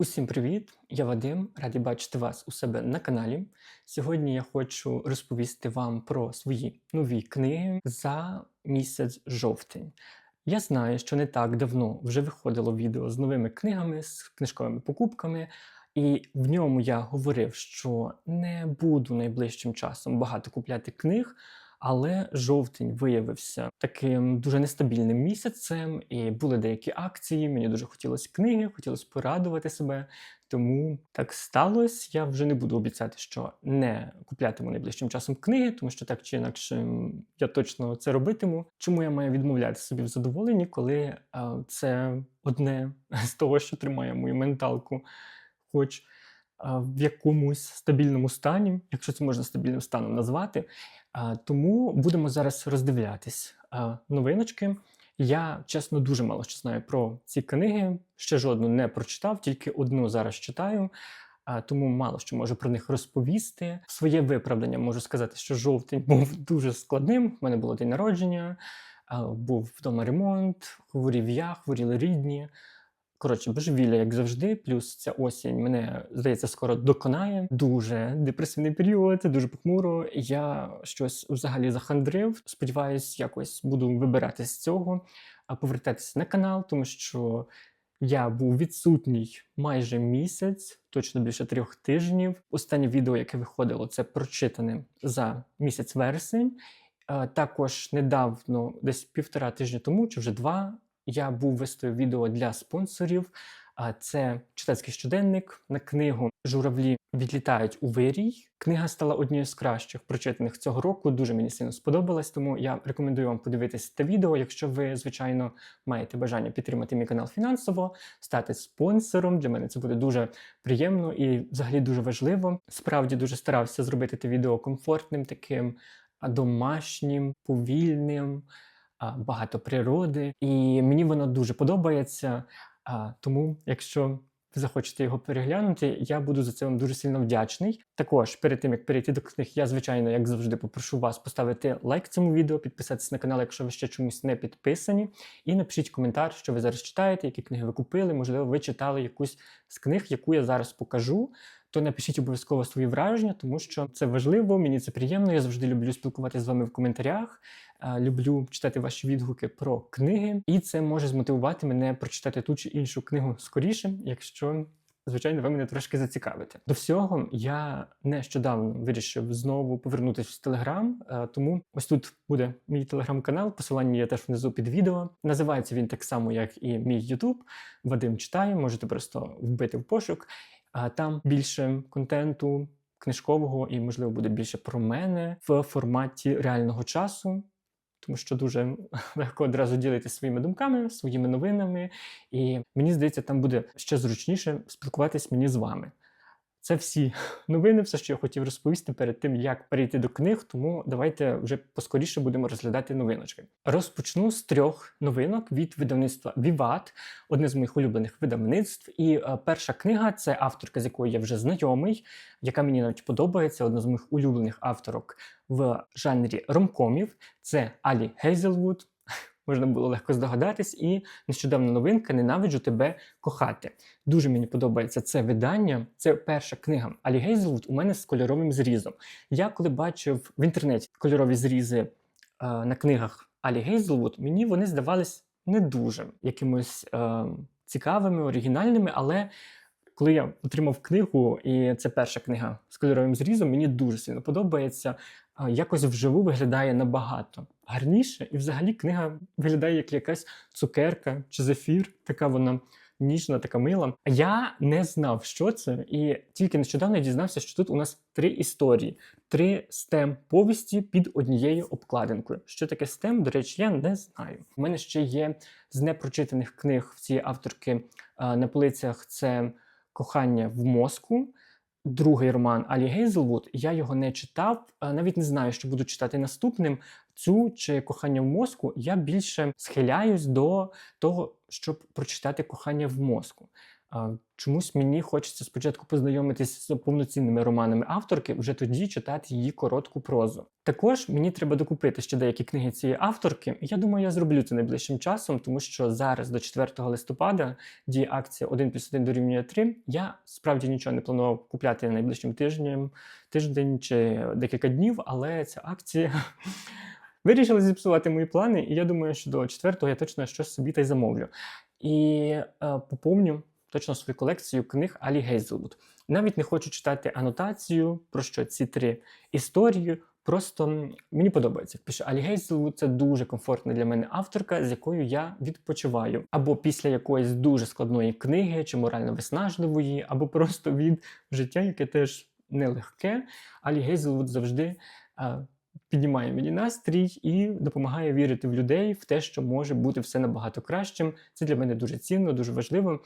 Усім привіт! Я Вадим, радий бачити вас у себе на каналі. Сьогодні я хочу розповісти вам про свої нові книги за місяць жовтень. Я знаю, що не так давно вже виходило відео з новими книгами, з книжковими покупками, і в ньому я говорив, що не буду найближчим часом багато купляти книг. Але жовтень виявився таким дуже нестабільним місяцем, і були деякі акції. Мені дуже хотілося книги, хотілося порадувати себе. Тому так сталося. Я вже не буду обіцяти, що не куплятиму найближчим часом книги, тому що так чи інакше я точно це робитиму. Чому я маю відмовляти собі в задоволенні, коли це одне з того, що тримає мою менталку, хоч в якомусь стабільному стані, якщо це можна стабільним станом назвати. Тому будемо зараз роздивлятись новиночки. Я чесно дуже мало що знаю про ці книги. Ще жодну не прочитав, тільки одну зараз читаю. Тому мало що можу про них розповісти. Своє виправдання можу сказати, що жовтень був дуже складним. У мене було день народження, був вдома ремонт, хворів я, хворіли рідні. Коротше, божевілля, як завжди, плюс ця осінь мене здається скоро доконає. Дуже депресивний період, дуже похмуро. Я щось взагалі захандрив. Сподіваюсь, якось буду вибирати з цього, а повертатися на канал, тому що я був відсутній майже місяць, точно більше трьох тижнів. Останнє відео, яке виходило, це прочитане за місяць вересень. Е, Також недавно, десь півтора тижня тому, чи вже два, я був виставив відео для спонсорів. А це читацький щоденник на книгу Журавлі відлітають у вирій. Книга стала однією з кращих прочитаних цього року. Дуже мені сильно сподобалась, тому я рекомендую вам подивитися те відео. Якщо ви, звичайно, маєте бажання підтримати мій канал фінансово, стати спонсором. Для мене це буде дуже приємно і взагалі дуже важливо. Справді дуже старався зробити те відео комфортним, таким домашнім, повільним багато природи, і мені воно дуже подобається. Тому, якщо захочете його переглянути, я буду за це вам дуже сильно вдячний. Також перед тим як перейти до книг, я звичайно, як завжди, попрошу вас поставити лайк цьому відео, підписатися на канал, якщо ви ще чомусь не підписані, і напишіть коментар, що ви зараз читаєте, які книги ви купили. Можливо, ви читали якусь з книг, яку я зараз покажу. То напишіть обов'язково свої враження, тому що це важливо, мені це приємно. Я завжди люблю спілкуватися з вами в коментарях. Е, Люблю читати ваші відгуки про книги, і це може змотивувати мене прочитати ту чи іншу книгу скоріше, якщо. Звичайно, ви мене трошки зацікавите. До всього я нещодавно вирішив знову повернутися в Телеграм, е, тому ось тут буде мій телеграм-канал. Посилання є теж внизу під відео. Називається він так само, як і мій Ютуб. Вадим читає. Можете просто вбити в пошук. А там більше контенту книжкового і, можливо, буде більше про мене в форматі реального часу тому що дуже легко одразу ділитися своїми думками, своїми новинами, і мені здається, там буде ще зручніше спілкуватись мені з вами. Це всі новини, все, що я хотів розповісти перед тим, як перейти до книг. Тому давайте вже поскоріше будемо розглядати новиночки. Розпочну з трьох новинок від видавництва Віват, одне з моїх улюблених видавництв. І е, перша книга це авторка, з якою я вже знайомий, яка мені навіть подобається. Одна з моїх улюблених авторок в жанрі ромкомів. Це Алі Гейзелвуд. Можна було легко здогадатись, і нещодавно новинка Ненавиджу тебе кохати. Дуже мені подобається це видання. Це перша книга Алі Гейзелвуд у мене з кольоровим зрізом. Я коли бачив в інтернеті кольорові зрізи е, на книгах Алі Гейзелвуд, мені вони здавались не дуже якимось е, цікавими, оригінальними, але коли я отримав книгу, і це перша книга з кольоровим зрізом, мені дуже сильно подобається. Якось вживу виглядає набагато гарніше, і взагалі книга виглядає як якась цукерка чи зефір, така вона ніжна, така мила. Я не знав, що це, і тільки нещодавно я дізнався, що тут у нас три історії, три стем повісті під однією обкладинкою. Що таке стем, до речі, я не знаю. У мене ще є з непрочитаних книг в цієї авторки на полицях. Це кохання в мозку. Другий роман Алі Гейзелвуд. Я його не читав, навіть не знаю, що буду читати наступним. Цю чи кохання в мозку я більше схиляюсь до того, щоб прочитати кохання в мозку. Чомусь мені хочеться спочатку познайомитись з повноцінними романами авторки, вже тоді читати її коротку прозу. Також мені треба докупити ще деякі книги цієї авторки. Я думаю, я зроблю це найближчим часом, тому що зараз до 4 листопада діє акція 1 плюс 1 дорівнює 3. Я справді нічого не планував купляти найближчим тижнем, тиждень чи декілька днів, але ця акція вирішила зіпсувати мої плани, і я думаю, що до 4 я точно щось собі та й замовлю. І е, поповню точно свою колекцію книг Алі Гейзелвуд. Навіть не хочу читати анотацію про що ці три історії. Просто мені подобається, пише Алі Гейзелвуд. Це дуже комфортна для мене авторка, з якою я відпочиваю. Або після якоїсь дуже складної книги, чи морально виснажливої, або просто від життя, яке теж нелегке. Алі Гейзелвуд завжди а, піднімає мені настрій і допомагає вірити в людей, в те, що може бути все набагато кращим. Це для мене дуже цінно, дуже важливо.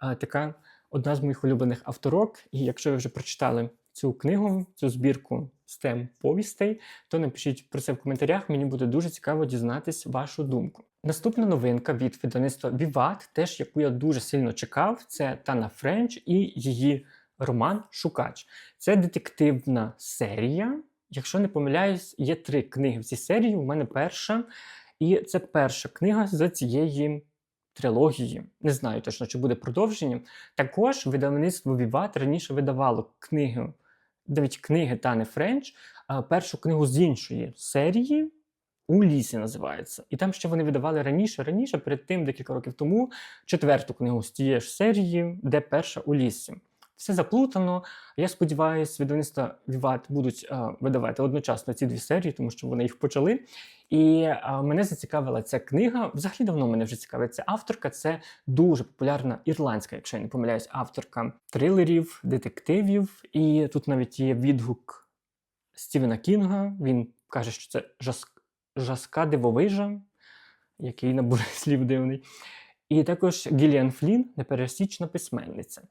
Така одна з моїх улюблених авторок. І якщо ви вже прочитали цю книгу, цю збірку STEM повістей, то напишіть про це в коментарях. Мені буде дуже цікаво дізнатись вашу думку. Наступна новинка від видавництва Vivat, теж яку я дуже сильно чекав, це Тана Френч і її роман Шукач. Це детективна серія. Якщо не помиляюсь, є три книги в цій серії. У мене перша, і це перша книга з цієї трилогії. Не знаю точно, чи буде продовження. Також видавництво Віват раніше видавало книги, навіть книги Тани Френч, першу книгу з іншої серії. У лісі називається. І там ще вони видавали раніше, раніше, перед тим, декілька років тому, четверту книгу з тієї ж серії, де перша у лісі. Все заплутано. Я сподіваюся, видавництва Vivat будуть а, видавати одночасно ці дві серії, тому що вони їх почали. І а, мене зацікавила ця книга. Взагалі давно мене вже цікавить ця авторка. Це дуже популярна ірландська, якщо я не помиляюсь, авторка трилерів, детективів. І тут навіть є відгук Стівена Кінга. Він каже, що це жаск жаска дивовижа, який набуде слів дивний. І також Гіліан Флін, непересічна письменниця.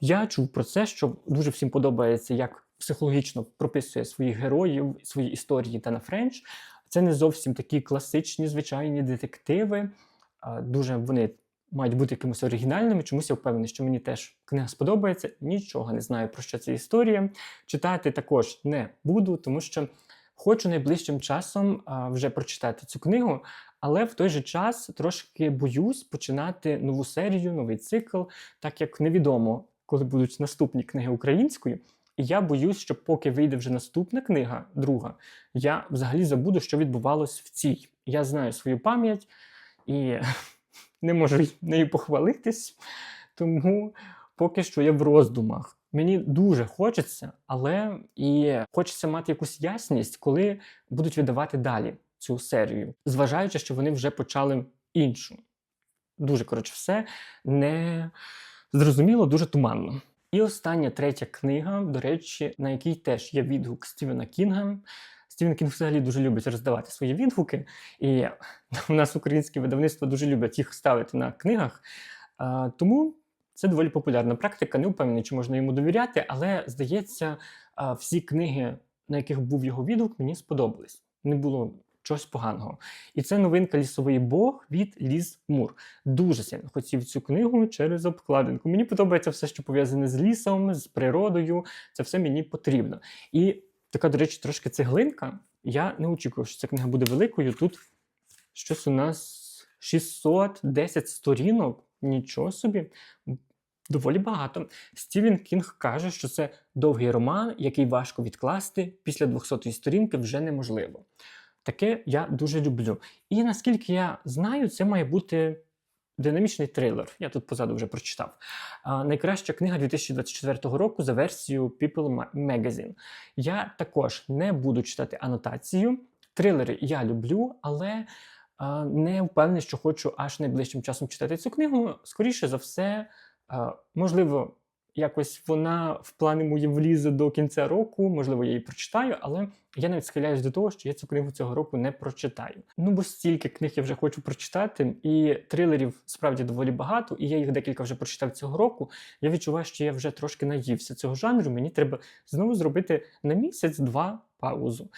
Я чув про це, що дуже всім подобається, як психологічно прописує своїх героїв, свої історії Тана Френч. Це не зовсім такі класичні, звичайні детективи. Дуже вони мають бути якимось оригінальними. Чомусь я впевнений, що мені теж книга сподобається. Нічого не знаю про що це історія. Читати також не буду, тому що хочу найближчим часом вже прочитати цю книгу, але в той же час трошки боюсь починати нову серію, новий цикл, так як невідомо, коли будуть наступні книги українською. І я боюсь, що поки вийде вже наступна книга, друга, я взагалі забуду, що відбувалось в цій. Я знаю свою пам'ять і не можу нею похвалитись, тому поки що я в роздумах. Мені дуже хочеться, але і хочеться мати якусь ясність, коли будуть видавати далі цю серію, зважаючи, що вони вже почали іншу. Дуже коротше, все не зрозуміло, дуже туманно. І остання третя книга, до речі, на якій теж є відгук Стівена Кінга. Стівен Кінг взагалі дуже любить роздавати свої відгуки, і у нас українське видавництво дуже любить їх ставити на книгах. Тому це доволі популярна практика. Не впевнений, чи можна йому довіряти, але здається, всі книги, на яких був його відгук, мені сподобались. Не було чогось поганого. І це новинка Лісовий Бог від Ліз Мур. Дуже сильно хотів цю книгу через обкладинку. Мені подобається все, що пов'язане з лісом, з природою. Це все мені потрібно. І така, до речі, трошки цеглинка. Я не очікував, що ця книга буде великою. Тут щось у нас 610 сторінок. Нічого собі. Доволі багато. Стівен Кінг каже, що це довгий роман, який важко відкласти після 200-ї сторінки вже неможливо. Таке я дуже люблю. І наскільки я знаю, це має бути динамічний трилер. Я тут позаду вже прочитав. А, найкраща книга 2024 року за версією People Magazine. Я також не буду читати анотацію. Трилери я люблю, але не впевнений, що хочу аж найближчим часом читати цю книгу. Скоріше за все, можливо, якось вона в плани мої влізе до кінця року, можливо, я її прочитаю, але я навіть схиляюсь до того, що я цю книгу цього року не прочитаю. Ну бо стільки книг я вже хочу прочитати, і трилерів справді доволі багато, і я їх декілька вже прочитав цього року. Я відчуваю, що я вже трошки наївся цього жанру. Мені треба знову зробити на місяць-два паузу.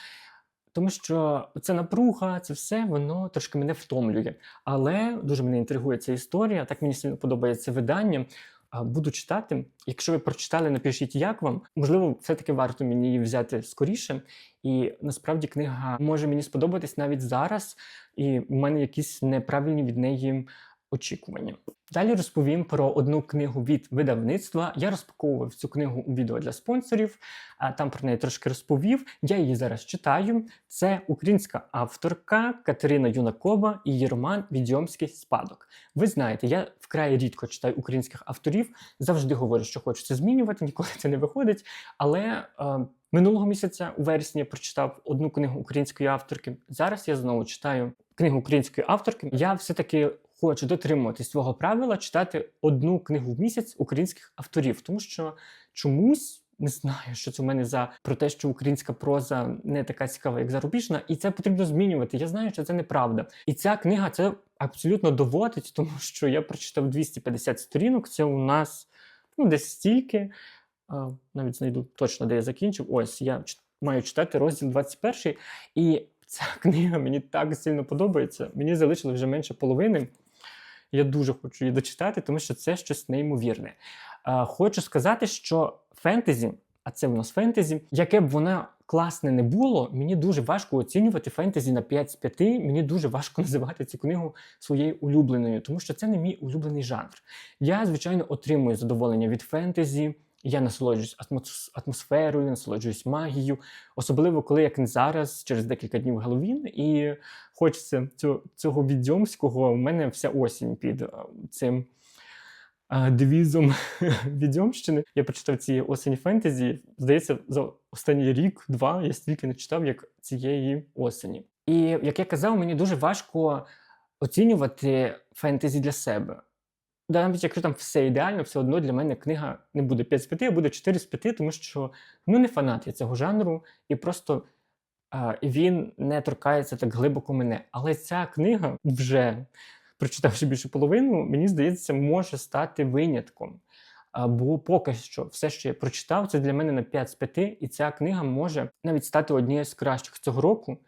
Тому що це напруга, це все воно трошки мене втомлює. Але дуже мене інтригує ця історія. Так мені сильно подобається видання. буду читати. Якщо ви прочитали, напишіть, як вам. Можливо, все-таки варто мені її взяти скоріше. І насправді книга може мені сподобатись навіть зараз, і в мене якісь неправильні від неї очікування. Далі розповім про одну книгу від видавництва. Я розпаковував цю книгу у відео для спонсорів, а там про неї трошки розповів. Я її зараз читаю. Це українська авторка Катерина Юнакова і її роман Відьомський спадок. Ви знаєте, я вкрай рідко читаю українських авторів, завжди говорю, що хочу це змінювати, ніколи це не виходить. Але е, минулого місяця, у вересні, я прочитав одну книгу української авторки. Зараз я знову читаю книгу української авторки. Я все-таки хочу дотримуватись свого правила читати одну книгу в місяць українських авторів, тому що чомусь. Не знаю, що це в мене за про те, що українська проза не така цікава, як зарубіжна, і це потрібно змінювати. Я знаю, що це неправда. І ця книга це абсолютно доводить, тому що я прочитав 250 сторінок. Це у нас ну, десь стільки. А, навіть знайду точно, де я закінчив. Ось я маю читати розділ 21. І ця книга мені так сильно подобається. Мені залишило вже менше половини. Я дуже хочу її дочитати, тому що це щось неймовірне. Хочу сказати, що фентезі, а це в нас фентезі, яке б вона класне не було, мені дуже важко оцінювати фентезі на 5 з 5. Мені дуже важко називати цю книгу своєю улюбленою, тому що це не мій улюблений жанр. Я, звичайно, отримую задоволення від фентезі. Я насолоджуюсь атмосферою, насолоджуюсь магією, особливо коли як не зараз, через декілька днів Геловін, і хочеться цього, цього відьомського. У мене вся осінь під е, цим е, девізом відьомщини. Я прочитав ці осені фентезі. Здається, за останній рік-два я стільки не читав, як цієї осені. І як я казав, мені дуже важко оцінювати фентезі для себе. Да, Навіть якщо там все ідеально, все одно для мене книга не буде 5 з 5, а буде 4 з 5, тому що ну не фанат я цього жанру, і просто а, він не торкається так глибоко мене. Але ця книга, вже прочитавши більше половину, мені здається, може стати винятком. А, Бо поки що все, що я прочитав, це для мене на 5 з 5, і ця книга може навіть стати однією з кращих цього року.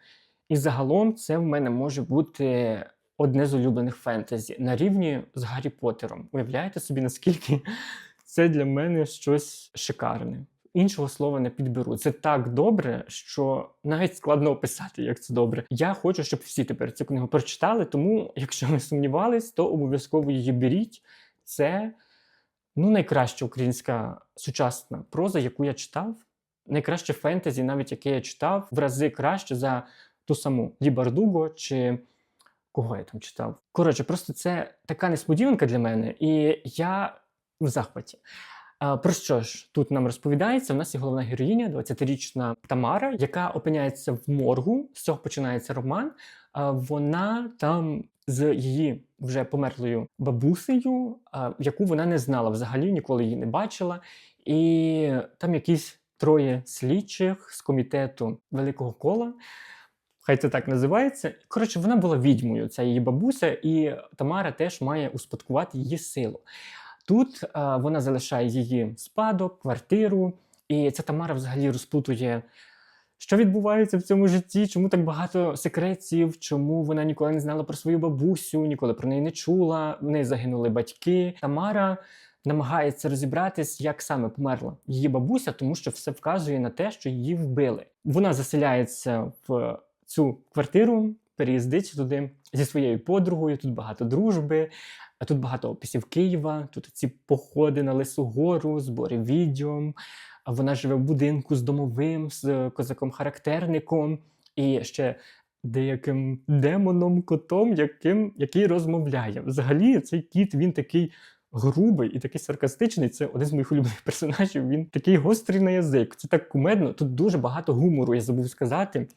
І загалом це в мене може бути одне з улюблених фентезі на рівні з Гаррі Поттером. Уявляєте собі, наскільки це для мене щось шикарне. Іншого слова не підберу. Це так добре, що навіть складно описати, як це добре. Я хочу, щоб всі тепер цю книгу прочитали. Тому, якщо ви сумнівались, то обов'язково її беріть. Це ну, найкраща українська сучасна проза, яку я читав. Найкраще фентезі, навіть яке я читав, в рази краще за ту саму Ді Бардуго чи кого я там читав. Коротше, просто це така несподіванка для мене, і я в захваті. Про що ж тут нам розповідається? У нас є головна героїня, 20-річна Тамара, яка опиняється в моргу. З цього починається роман. Вона там з її вже померлою бабусею, яку вона не знала взагалі, ніколи її не бачила. І там якісь троє слідчих з комітету великого кола. Хай це так називається. Коротше, вона була відьмою, ця її бабуся, і Тамара теж має успадкувати її силу. Тут а, вона залишає її спадок, квартиру, і ця Тамара взагалі розплутує, що відбувається в цьому житті, чому так багато секретів, чому вона ніколи не знала про свою бабусю, ніколи про неї не чула. В неї загинули батьки. Тамара намагається розібратись, як саме померла її бабуся, тому що все вказує на те, що її вбили. Вона заселяється в цю квартиру, переїздить туди зі своєю подругою. Тут багато дружби, а тут багато описів Києва. Тут ці походи на Лису Гору, збори відьом. Вона живе в будинку з домовим, з козаком-характерником і ще деяким демоном, котом, яким, який розмовляє. Взагалі, цей кіт він такий. Грубий і такий саркастичний, це один з моїх улюблених персонажів. Він такий гострий на язик. Це так кумедно. Тут дуже багато гумору, я забув сказати.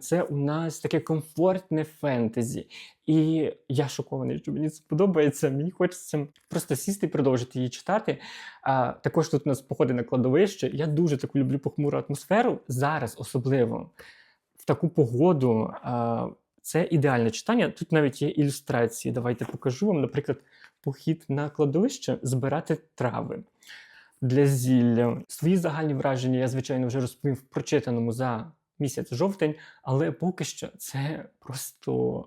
Це у нас таке комфортне фентезі. І я шокований, що мені це подобається. Мені хочеться просто сісти і продовжити її читати. А, також тут у нас походи на кладовище. Я дуже таку люблю похмуру атмосферу. Зараз особливо в таку погоду. А, це ідеальне читання. Тут навіть є ілюстрації. Давайте покажу вам, наприклад, похід на кладовище збирати трави. Для зілля. Свої загальні враження я, звичайно, вже розповів в прочитаному за місяць жовтень, але поки що це просто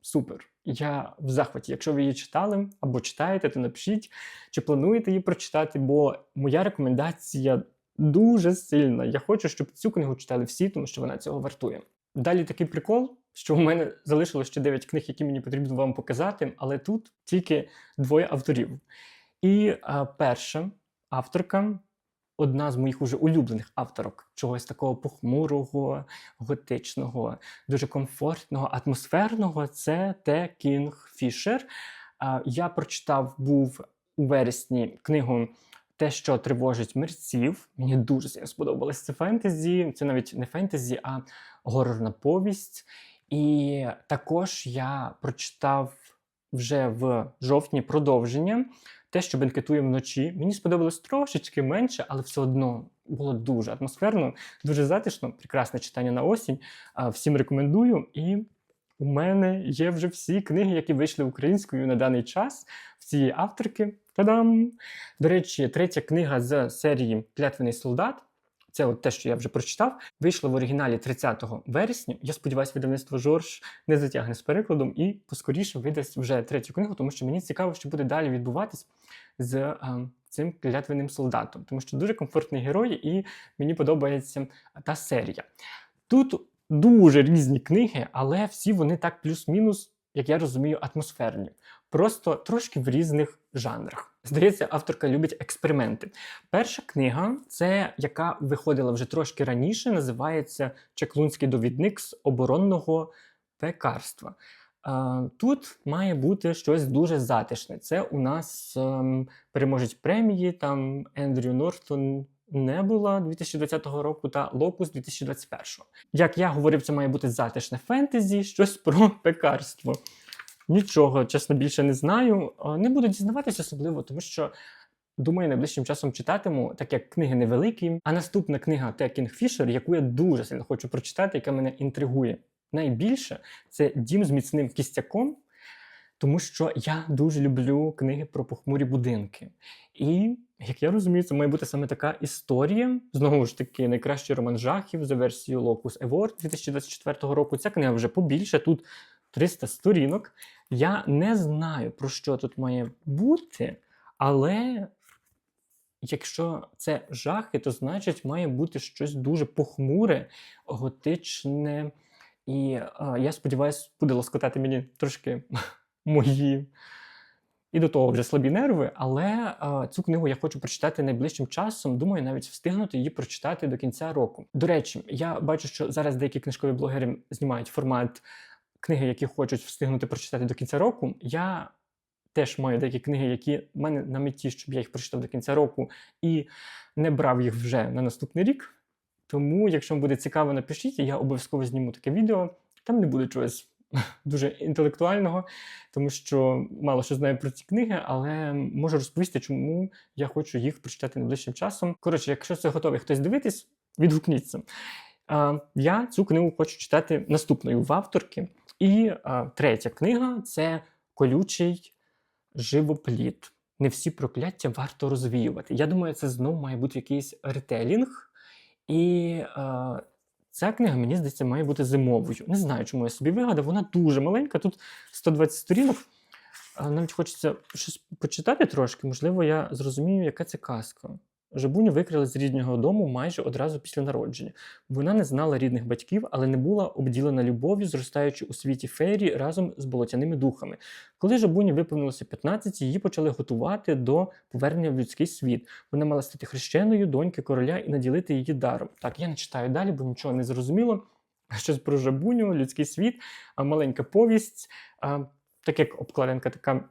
супер. Я в захваті. Якщо ви її читали або читаєте, то напишіть, чи плануєте її прочитати, бо моя рекомендація дуже сильна. Я хочу, щоб цю книгу читали всі, тому що вона цього вартує. Далі такий прикол, що в мене залишилось ще 9 книг, які мені потрібно вам показати, але тут тільки двоє авторів. І а, перша авторка одна з моїх уже улюблених авторок, чогось такого похмурого, готичного, дуже комфортного, атмосферного це Те Кінг Фішер. Я прочитав був у вересні книгу. Те, що тривожить мерців, мені дуже сильно сподобалось це фентезі. Це навіть не фентезі, а горорна повість. І також я прочитав вже в жовтні продовження те, що бенкетує вночі. Мені сподобалось трошечки менше, але все одно було дуже атмосферно, дуже затишно, прекрасне читання на осінь. Всім рекомендую. І у мене є вже всі книги, які вийшли українською на даний час в цієї авторки. Та-дам! До речі, третя книга з серії Клятвений солдат. Це от те, що я вже прочитав, вийшло в оригіналі 30 вересня. Я сподіваюся, видавництво Жорж не затягне з перекладом і поскоріше видасть вже третю книгу, тому що мені цікаво, що буде далі відбуватись з а, цим клятвенним солдатом, тому що дуже комфортний герой, і мені подобається та серія. Тут дуже різні книги, але всі вони так плюс-мінус, як я розумію, атмосферні. Просто трошки в різних жанрах. Здається, авторка любить експерименти. Перша книга, це яка виходила вже трошки раніше, називається Чеклунський довідник з оборонного пекарства. Тут має бути щось дуже затишне. Це у нас ем, переможець премії, там Ендрю Нортон Небула 2020 року та Локус 2021. Як я говорив, це має бути затишне фентезі, щось про пекарство. Нічого, чесно, більше не знаю. Не буду дізнаватися особливо, тому що. Думаю, найближчим часом читатиму, так як книги невеликі. А наступна книга Текінг Фішер, яку я дуже сильно хочу прочитати, яка мене інтригує найбільше, це Дім з міцним кістяком, тому що я дуже люблю книги про похмурі будинки. І, як я розумію, це має бути саме така історія. Знову ж таки, найкращий роман жахів за версією Locus Award 2024 року. Ця книга вже побільше. Тут 300 сторінок. Я не знаю, про що тут має бути, але якщо це жахи, то значить має бути щось дуже похмуре, готичне. І а, я сподіваюся, буде лоскотати мені трошки мої. І до того вже слабі нерви, але а, цю книгу я хочу прочитати найближчим часом. Думаю, навіть встигнути її прочитати до кінця року. До речі, я бачу, що зараз деякі книжкові блогери знімають формат книги, які хочуть встигнути прочитати до кінця року. Я теж маю деякі книги, які в мене на меті, щоб я їх прочитав до кінця року і не брав їх вже на наступний рік. Тому, якщо вам буде цікаво, напишіть, я обов'язково зніму таке відео. Там не буде чогось дуже інтелектуального, тому що мало що знаю про ці книги, але можу розповісти, чому я хочу їх прочитати найближчим часом. Коротше, якщо це готовий хтось дивитись, відгукніться. Я цю книгу хочу читати наступною в авторки. І а, третя книга це колючий живопліт. Не всі прокляття варто розвіювати. Я думаю, це знову має бути якийсь ретелінг. І а, ця книга, мені здається, має бути зимовою. Не знаю, чому я собі вигадав. Вона дуже маленька, тут 120 сторінок. Навіть хочеться щось почитати трошки. Можливо, я зрозумію, яка це казка. Жабуню викрили з рідного дому майже одразу після народження. Вона не знала рідних батьків, але не була обділена любов'ю, зростаючи у світі фейрі разом з болотяними духами. Коли жабуні виповнилося 15, її почали готувати до повернення в людський світ. Вона мала стати хрещеною доньки короля і наділити її даром. Так, я не читаю далі, бо нічого не зрозуміло. Щось про жабуню, людський світ, маленька повість, так як обкладинка така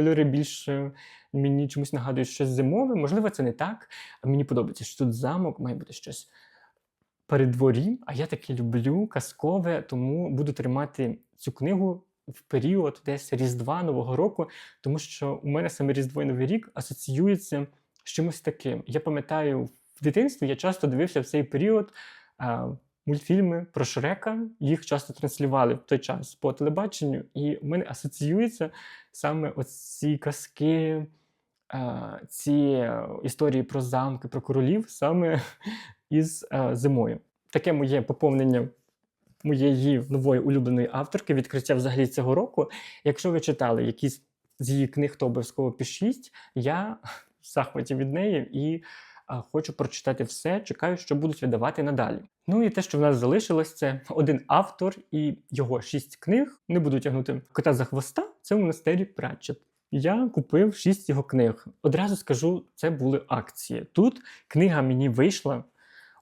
кольори більш мені чомусь нагадують щось зимове. Можливо, це не так. А мені подобається, що тут замок має бути щось при дворі. А я таке люблю казкове, тому буду тримати цю книгу в період десь Різдва Нового року, тому що у мене саме Різдво і Новий рік асоціюється з чимось таким. Я пам'ятаю, в дитинстві я часто дивився в цей період. Мультфільми про Шрека їх часто транслювали в той час по телебаченню, і в мене асоціюється саме оці казки, ці історії про замки, про королів саме із зимою. Таке моє поповнення моєї нової улюбленої авторки, відкриття взагалі цього року. Якщо ви читали якісь з її книг, то обов'язково пишіть. Я в захваті від неї і хочу прочитати все. Чекаю, що будуть видавати надалі. Ну і те, що в нас залишилось, це один автор і його шість книг. Не буду тягнути кота за хвоста. Це у монастері Пратчет. Я купив шість його книг. Одразу скажу, це були акції. Тут книга мені вийшла.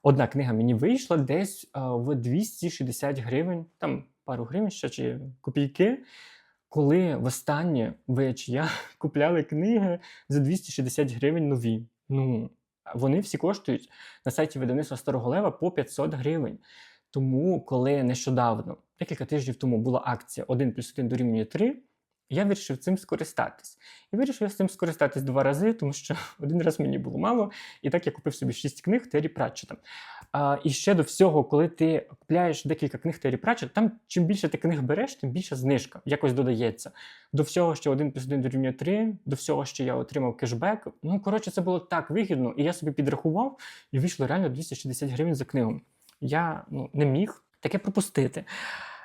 Одна книга мені вийшла десь а, в 260 гривень, там пару гривень ще чи копійки. Коли востаннє ви чи я купляли книги за 260 гривень нові. Ну, вони всі коштують на сайті видавництва Старого Лева по 500 гривень. Тому, коли нещодавно, декілька тижнів тому, була акція 1 плюс 1 дорівнює 3, я вирішив цим скористатись. І вирішив я з цим скористатись два рази, тому що один раз мені було мало, і так я купив собі 6 книг Террі Пратчета. А, і ще до всього, коли ти купляєш декілька книг Террі Пратчета, там чим більше ти книг береш, тим більше знижка якось додається. До всього, що 1 плюс 1 дорівнює 3, до всього, що я отримав кешбек. Ну, коротше, це було так вигідно, і я собі підрахував, і вийшло реально 260 гривень за книгу. Я ну, не міг таке пропустити.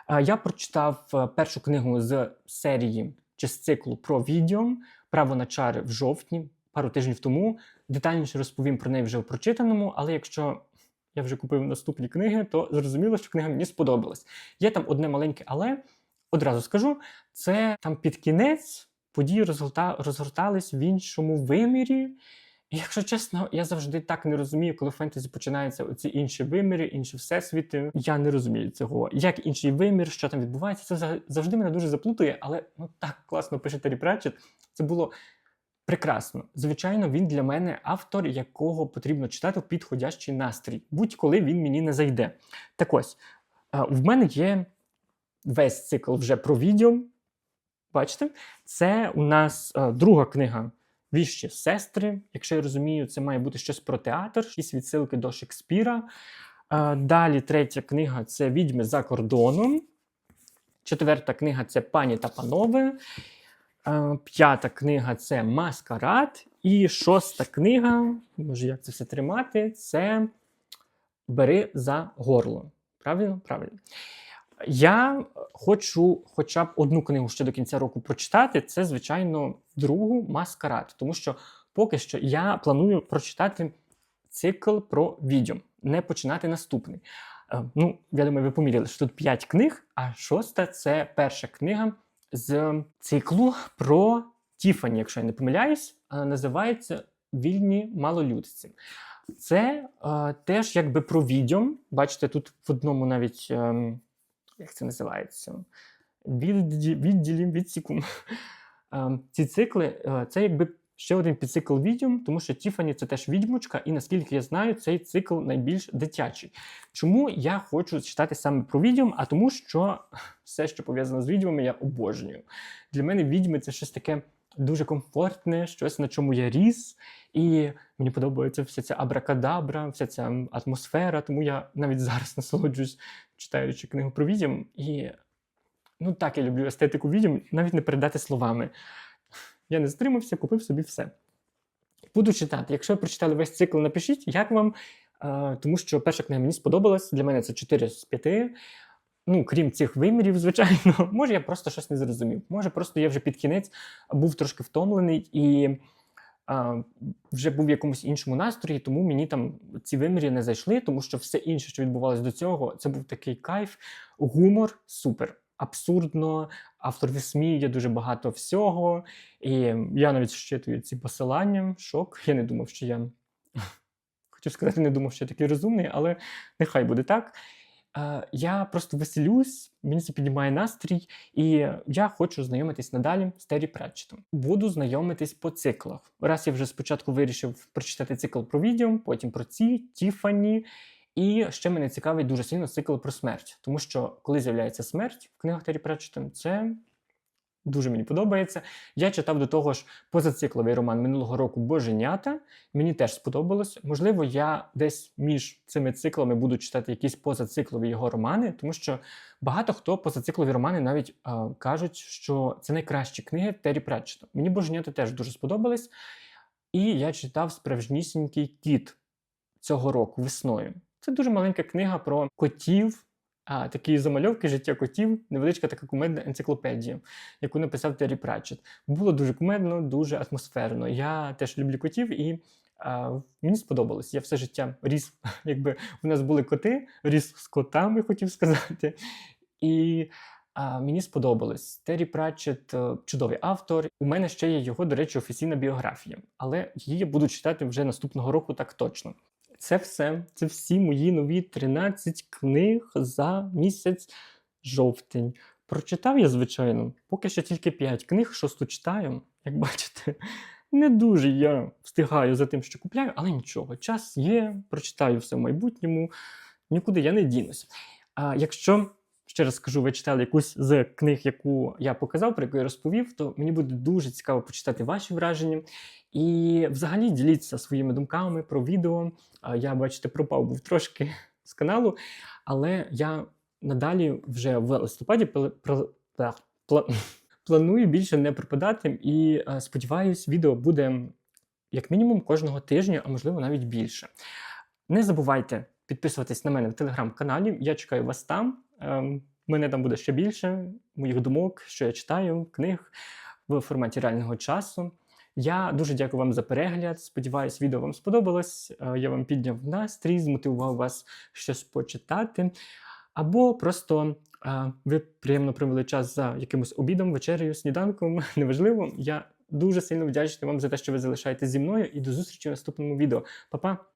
А, Я прочитав е, першу книгу з серії чи з циклу про відео Право на чари в жовтні, пару тижнів тому. Детальніше розповім про неї вже в прочитаному, але якщо я вже купив наступні книги, то зрозуміло, що книга мені сподобалась. Є там одне маленьке, але одразу скажу: це там під кінець події розгорта... розгортались в іншому вимірі. І якщо чесно, я завжди так не розумію, коли фентезі починаються оці інші виміри, інші всесвіти. Я не розумію цього. Як інший вимір, що там відбувається, це завжди мене дуже заплутує, але ну так класно пише Террі Пратчет. Це було прекрасно. Звичайно, він для мене автор, якого потрібно читати в підходящий настрій, будь-коли він мені не зайде. Так ось, е, в мене є весь цикл вже про відео. Бачите, це у нас е, друга книга Віщі сестри. Якщо я розумію, це має бути щось про театр, якісь відсилки до Шекспіра. Е, Далі третя книга це Відьми за кордоном. Четверта книга це Пані та панове. Е, П'ята книга це Маскарад. І шоста книга, може, як це все тримати, це Бери за горло. Правильно? Правильно. Я хочу хоча б одну книгу ще до кінця року прочитати. Це, звичайно, другу маскарад. Тому що поки що я планую прочитати цикл про відьом, не починати наступний. Е, Ну, я думаю, ви поміряли, що тут 5 книг, а шоста це перша книга з циклу про Тіфані, якщо я не помиляюсь, е, називається Вільні малолюдці. Це е, теж якби про відьом. Бачите, тут в одному навіть. ем, як це називається? Відді- Відділі, відсіку. Ем, Ці цикли е, це якби ще один підцикл відьом, тому що Тіфані це теж відьмочка, і наскільки я знаю, цей цикл найбільш дитячий. Чому я хочу читати саме про відьом? А тому, що все, що пов'язано з відьмами, я обожнюю. Для мене відьми це щось таке дуже комфортне, щось на чому я ріс. І мені подобається вся ця абракадабра, вся ця атмосфера, тому я навіть зараз насолоджуюсь, читаючи книгу про відьом. І ну так я люблю естетику відьом, навіть не передати словами. Я не стримався, купив собі все. Буду читати. Якщо ви прочитали весь цикл, напишіть, як вам. Е, тому що перша книга мені сподобалась. Для мене це 4 з 5. Ну, крім цих вимірів, звичайно, може, я просто щось не зрозумів. Може, просто я вже під кінець був трошки втомлений і а, вже був в якомусь іншому настрої, тому мені там ці вимірі не зайшли, тому що все інше, що відбувалося до цього, це був такий кайф, гумор супер. Абсурдно, автор висміює дуже багато всього. І я навіть щитую ці посилання. Шок. Я не думав, що я хотів сказати, не думав, що я такий розумний, але нехай буде так. Я просто веселюсь, мені це піднімає настрій, і я хочу знайомитись надалі з Террі Пратчетом. Буду знайомитись по циклах. Раз я вже спочатку вирішив прочитати цикл про відео, потім про ці, Тіфані. І ще мене цікавить дуже сильно цикл про смерть, тому що коли з'являється смерть в книгах Террі Пратчета, це дуже мені подобається. Я читав до того ж позацикловий роман минулого року Боженята. Мені теж сподобалось. Можливо, я десь між цими циклами буду читати якісь позациклові його романи, тому що багато хто позациклові романи навіть е, кажуть, що це найкращі книги Террі Пратчета. Мені Боженята теж дуже сподобались. І я читав справжнісінький кіт цього року весною. Це дуже маленька книга про котів, а, такі замальовки життя котів, невеличка така кумедна енциклопедія, яку написав Террі Пратчет. Було дуже кумедно, дуже атмосферно. Я теж люблю котів і мені сподобалось. Я все життя ріс, якби у нас були коти, ріс з котами, хотів сказати. І а, мені сподобалось. Террі Пратчет е, чудовий автор. У мене ще є його, до речі, офіційна біографія, але її я буду читати вже наступного року, так точно. Це все. Це всі мої нові 13 книг за місяць жовтень. Прочитав я, звичайно, поки що тільки 5 книг, шосту читаю, як бачите. Не дуже я встигаю за тим, що купляю, але нічого. Час є, прочитаю все в майбутньому, нікуди я не дінуся. А якщо ще раз скажу, ви читали якусь з книг, яку я показав, про яку я розповів, то мені буде дуже цікаво почитати ваші враження. І взагалі діліться своїми думками про відео. Я, бачите, пропав був трошки з каналу, але я надалі вже в листопаді планую більше не пропадати. І сподіваюсь, відео буде як мінімум кожного тижня, а можливо навіть більше. Не забувайте підписуватись на мене в телеграм-каналі. Я чекаю вас там. Ем, Мене там буде ще більше моїх думок, що я читаю, книг в форматі реального часу. Я дуже дякую вам за перегляд. Сподіваюсь, відео вам сподобалось. Е, Я вам підняв настрій, змотивував вас щось почитати. Або просто е, ви приємно провели час за якимось обідом, вечерею, сніданком. Неважливо. Я дуже сильно вдячний вам за те, що ви залишаєтесь зі мною. І до зустрічі в наступному відео. Па-па!